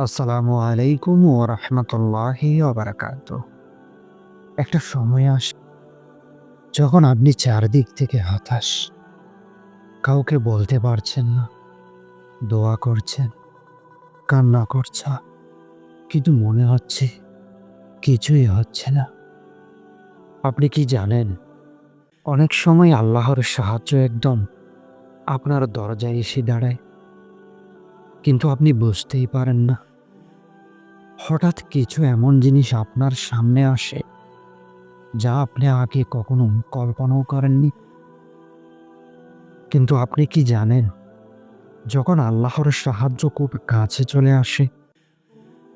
আসসালামু আলাইকুম ও রহমতুল্লাহি ওবারাকাত একটা সময় আসে যখন আপনি চারদিক থেকে হতাশ। কাউকে বলতে পারছেন না। দোয়া করছেন। কান্না করছ। কিন্তু মনে হচ্ছে কিছুই হচ্ছে না। আপনি কি জানেন? অনেক সময় আল্লাহর সাহায্য একদম আপনার দরজায় এসে দাঁড়ায়। কিন্তু আপনি বুঝতেই পারেন না। হঠাৎ কিছু এমন জিনিস আপনার সামনে আসে, যা আপনি আগে কখনো কল্পনাও করেননি। কিন্তু আপনি কি জানেন, যখন আল্লাহর সাহায্য খুব কাছে চলে আসে,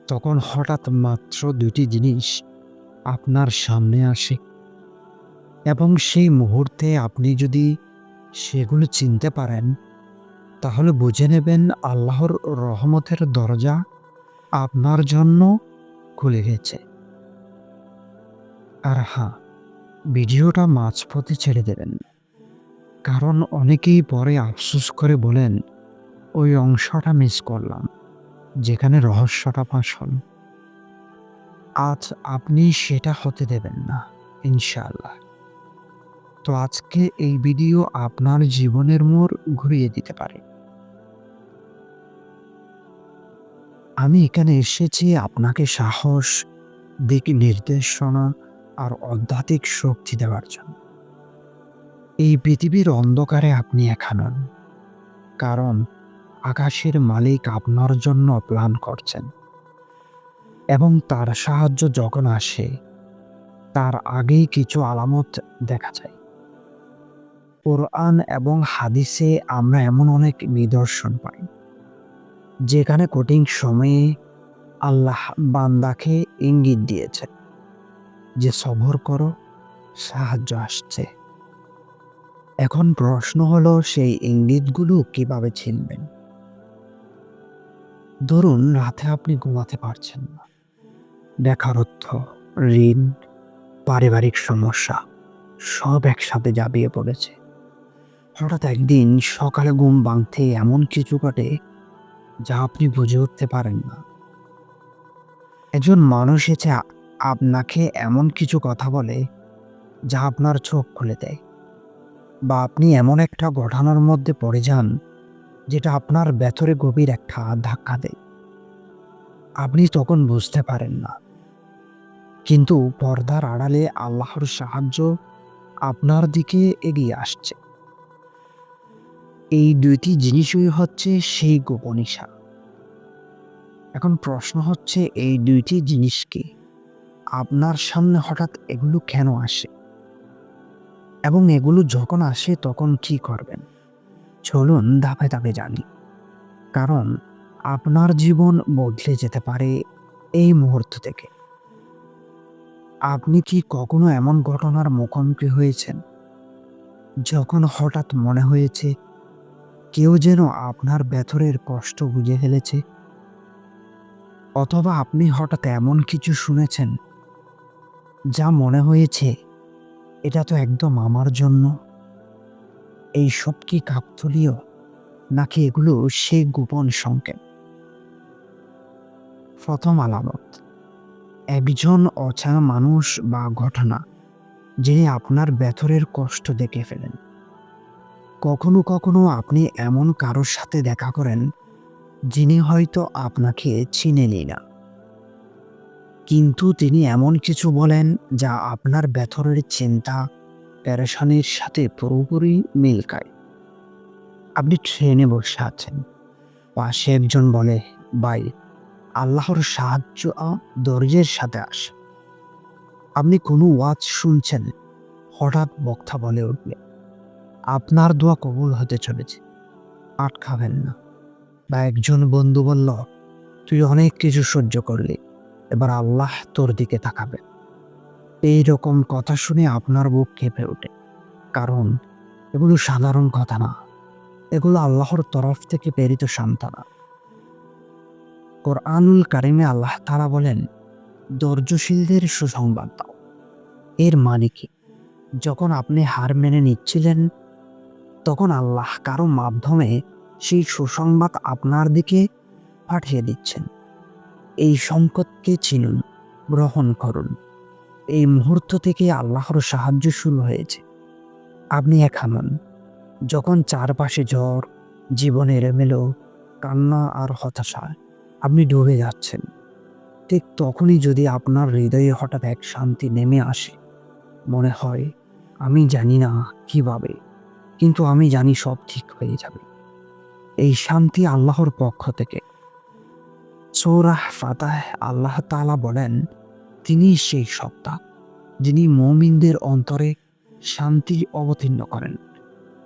তখন হঠাৎ মাত্র দুটি জিনিস আপনার সামনে আসে এবং সেই মুহূর্তে আপনি যদি সেগুলো চিনতে পারেন, তাহলে বুঝে নেবেন আল্লাহর রহমতের দরজা আপনার জন্য খুলে গেছে। আর হ্যাঁ ভিডিওটা মাঝপথে ছেড়ে দেবেন। কারণ অনেকেই পরে আফসোস করে বলেন, ওই অংশটা মিস করলাম, যেখানে রহস্যটা ফাঁস হল। আজ আপনি সেটা হতে দেবেন না, ইনশাআল্লাহ। তো আজকে এই ভিডিও আপনার জীবনের মোড় ঘুরিয়ে দিতে পারে। আমি এখানে এসেছি আপনাকে সাহস, দিক নির্দেশনা আর আধ্যাত্মিক শক্তি দেওয়ার জন্য। এই পৃথিবীর অন্ধকারে আপনি একা কারণ আকাশের মালিক আপনার জন্য প্ল্যান করছেন। এবং তার সাহায্য যখন আসে, তার আগেই কিছু আলামত দেখা যায়। কোরআন এবং হাদিসে আমরা এমন অনেক নিদর্শন পাই। যেখানে কঠিন সময়ে আল্লাহ বান্দাকে ইঙ্গিত দিয়েছে যে সবর করো, সাহায্য আসছে। এখন প্রশ্ন হলো সেই ইঙ্গিতগুলো কীভাবে চিনবেন ধরুন, রাতে আপনি ঘুমাতে পারছেন না। বেকারত্ব, ঋণ, পারিবারিক সমস্যা, সব একসাথে জাবিয়ে পড়েছে। হঠাৎ একদিন সকালে ঘুম ভাঙতে এমন কিছু ঘটে যা আপনি বুঝে উঠতে পারেন না। একজন মানুষ এসে আপনাকে এমন কিছু কথা বলে, যা আপনার চোখ খুলে দেয়। বা আপনি এমন একটা ঘটনার মধ্যে পড়ে যান, যেটা আপনার ভেতরে গভীর একটা ধাক্কা দেয়। আপনি তখন বুঝতে পারেন না। কিন্তু পর্দার আড়ালে আল্লাহর সাহায্য আপনার দিকে এগিয়ে আসছে। এই দুইটি জিনিসই হচ্ছে সেই গোপনিশা এখন প্রশ্ন হচ্ছে, এই দুইটি জিনিস কি আপনার সামনে হঠাৎ এগুলো কেন আসে? এবং এগুলো যখন আসে, তখন কি করবেন? চলুন ধাপে ধাপে জানি। কারণ আপনার জীবন বদলে যেতে পারে এই মুহূর্ত থেকে। আপনি কি কখনো এমন ঘটনার মুখোমুখি হয়েছেন? যখন হঠাৎ মনে হয়েছে কেউ যেন আপনার ভেতরের কষ্ট বুঝে ফেলেছে? অথবা আপনি হঠাৎ এমন কিছু শুনেছেন? যা মনে হয়েছে, এটা তো একদম আমার জন্য। এই সব কি কাকতলীয়? নাকি এগুলো সেই গোপন সংকেত? প্রথম আলামত, একজন অচেনা মানুষ বা ঘটনা, যিনি আপনার ভেতরের কষ্ট দেখে ফেলেন। কখনো কখনো আপনি এমন কারোর সাথে দেখা করেন, যিনি হয়তো আপনাকে চিনেনি না। কিন্তু তিনি এমন কিছু বলেন, যা আপনার ব্যথরের চিন্তা, প্যারেশানির সাথে পুরোপুরি মিল খায়। আপনি ট্রেনে বসে আছেন। পাশে একজন বলে বাই আল্লাহর সাহায্য দরজের সাথে আসে। আপনি কোনো ওয়াজ শুনছেন, হঠাৎ বক্তা বলে উঠবে আপনার দোয়া কবুল হতে চলেছে। আটকাবেন না। বা একজন বন্ধু বলল, তুই অনেক কিছু সহ্য করলি, এবার আল্লাহ তোর দিকে তাকাবে। এই রকম কথা শুনে আপনার বুক কেঁপে ওঠে। কারণ, এগুলো সাধারণ কথা না। এগুলো আল্লাহর তরফ থেকে প্রেরিত সান্ত্বনা। কোরআনুল কারিমে আল্লাহ তারা বলেন, ধৈর্যশীলদের সুসংবাদ দাও। এর মানে কি? যখন আপনি হার মেনে নিচ্ছিলেন তখন আল্লাহ কারও মাধ্যমে সেই সুসংবাদ আপনার দিকে পাঠিয়ে দিচ্ছেন। এই সংকটকে চিনুন, গ্রহণ করুন। এই মুহূর্ত থেকে আল্লাহর সাহায্য শুরু হয়েছে। আপনি হামান যখন চারপাশে জ্বর, জীবনের এলোমেলো, কান্না আর হতাশা আপনি ডুবে যাচ্ছেন, ঠিক তখনই যদি আপনার হৃদয়ে হঠাৎ এক শান্তি নেমে আসে, মনে হয় আমি জানি না কীভাবে। কিন্তু আমি জানি সব ঠিক হয়ে যাবে। এই শান্তি আল্লাহর পক্ষ থেকে। সৌরাহ ফাতাহ আল্লাহ তাআলা বলেন, তিনি সেই সত্তা, যিনি মমিনদের অন্তরে শান্তি অবতীর্ণ করেন।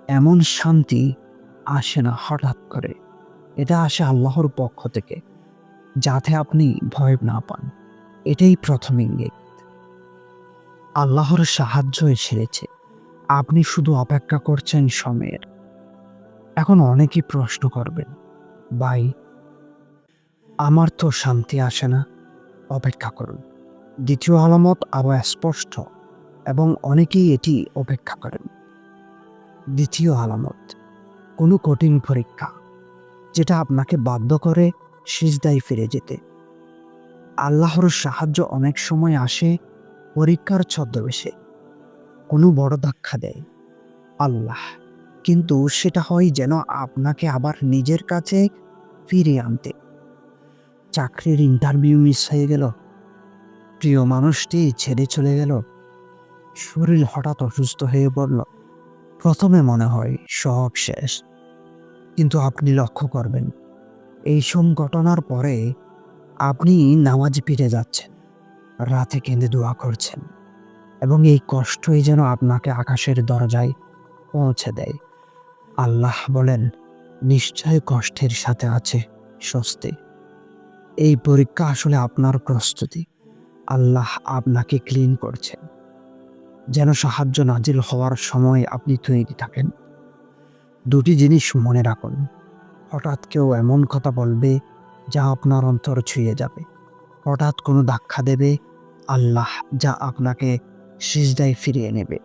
এমন শান্তি আসে না হঠাৎ করে। এটা আসে আল্লাহর পক্ষ থেকে, যাতে আপনি ভয় না পান। এটাই প্রথম ইঙ্গিত। আল্লাহর সাহায্য এসেছে। আপনি শুধু অপেক্ষা করছেন সময়ের। এখন অনেকেই প্রশ্ন করবেন, ভাই, আমার তো শান্তি আসে না। অপেক্ষা করুন। দ্বিতীয় আলামত আরও স্পষ্ট এবং অনেকেই এটি অপেক্ষা করেন। দ্বিতীয় আলামত, কোনো কঠিন পরীক্ষা, যেটা আপনাকে বাধ্য করে সিজদায় ফিরে যেতে। আল্লাহর সাহায্য অনেক সময় আসে পরীক্ষার ছদ্মবেশে। কোনো বড় ধাক্কা দেয়। আল্লাহ। কিন্তু সেটা হয় যেন আপনাকে আবার নিজের কাছে ফিরে আনতে। চাকরির ইন্টারভিউ মিস হয়ে গেল। প্রিয় মানুষটি ছেড়ে চলে গেল। শরীর হঠাৎ অসুস্থ হয়ে পড়ল। প্রথমে মনে হয় সব শেষ। কিন্তু আপনি লক্ষ্য করবেন, এই সব ঘটনার পরে আপনি নামাজ ফিরে যাচ্ছেন। রাতে কেঁদে দোয়া করছেন। এবং এই কষ্টই যেন আপনাকে আকাশের দরজায় পৌঁছে দেয়। আল্লাহ বলেন, নিশ্চয় কষ্টের সাথে আছে স্বস্তি। এই পরীক্ষা আসলে আপনার প্রস্তুতি। আল্লাহ আপনাকে ক্লিন করছেন যেন সাহায্য নাজিল হওয়ার সময় আপনি তৈরি থাকেন। দুটি জিনিস মনে রাখুন। হঠাৎ কেউ এমন কথা বলবে যা আপনার অন্তর ছুঁয়ে যাবে। হঠাৎ কোনো ধাক্কা দেবে। আল্লাহ যা আপনাকে সিজদায় ফিরিয়ে নেবে।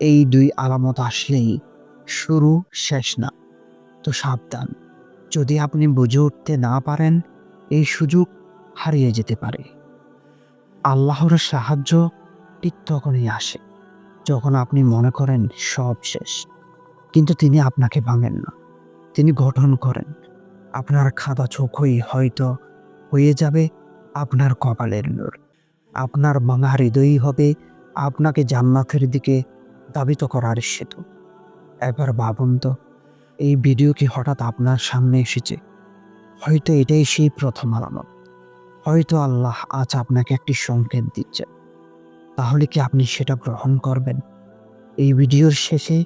এই দুই আলামত আসলেই শুরু শেষ না। তো সাবধান, যদি আপনি বুঝে উঠতে না পারেন, এই সুযোগ হারিয়ে যেতে পারে। আল্লাহর সাহায্য ঠিক তখনই আসে, যখন আপনি মনে করেন সব শেষ। কিন্তু তিনি আপনাকে ভাঙেন না। তিনি গঠন করেন। আপনার খাদা চোখই হয়তো হয়ে যাবে আপনার কপালের নূর। আপনার ভাঙা হৃদয়ই হবে আপনাকে জান্নাতের দিকে দাবিত করার সেতু। এবার ভাবুন তো, এই ভিডিও কি হঠাৎ আপনার সামনে এসেছে? হয়তো এটাই সেই প্রথম আলামত। হয়তো আল্লাহ আজ আপনাকে একটি সংকেত দিচ্ছে। তাহলে কি আপনি সেটা গ্রহণ করবেন? এই ভিডিওর শেষে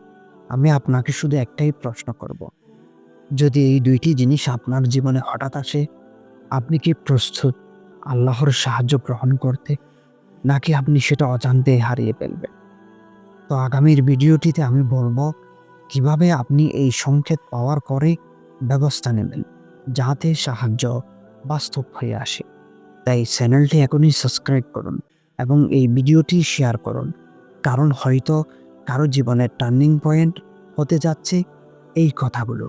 আমি আপনাকে শুধু একটাই প্রশ্ন করব। যদি এই দুইটি জিনিস আপনার জীবনে হঠাৎ আসে, আপনি কি প্রস্তুত আল্লাহর সাহায্য গ্রহণ করতে? নাকি আপনি সেটা অজান্তে হারিয়ে ফেলবেন? তো আগামীর ভিডিওটিতে আমি বলব, কীভাবে আপনি এই সংকেত পাওয়ার পরে ব্যবস্থা নেবেন যাতে সাহায্য বাস্তব হয়ে আসে। তাই চ্যানেলটি এখনই সাবস্ক্রাইব করুন এবং এই ভিডিওটি শেয়ার করুন। কারণ হয়তো কারও জীবনের টার্নিং পয়েন্ট হতে যাচ্ছে এই কথাগুলো।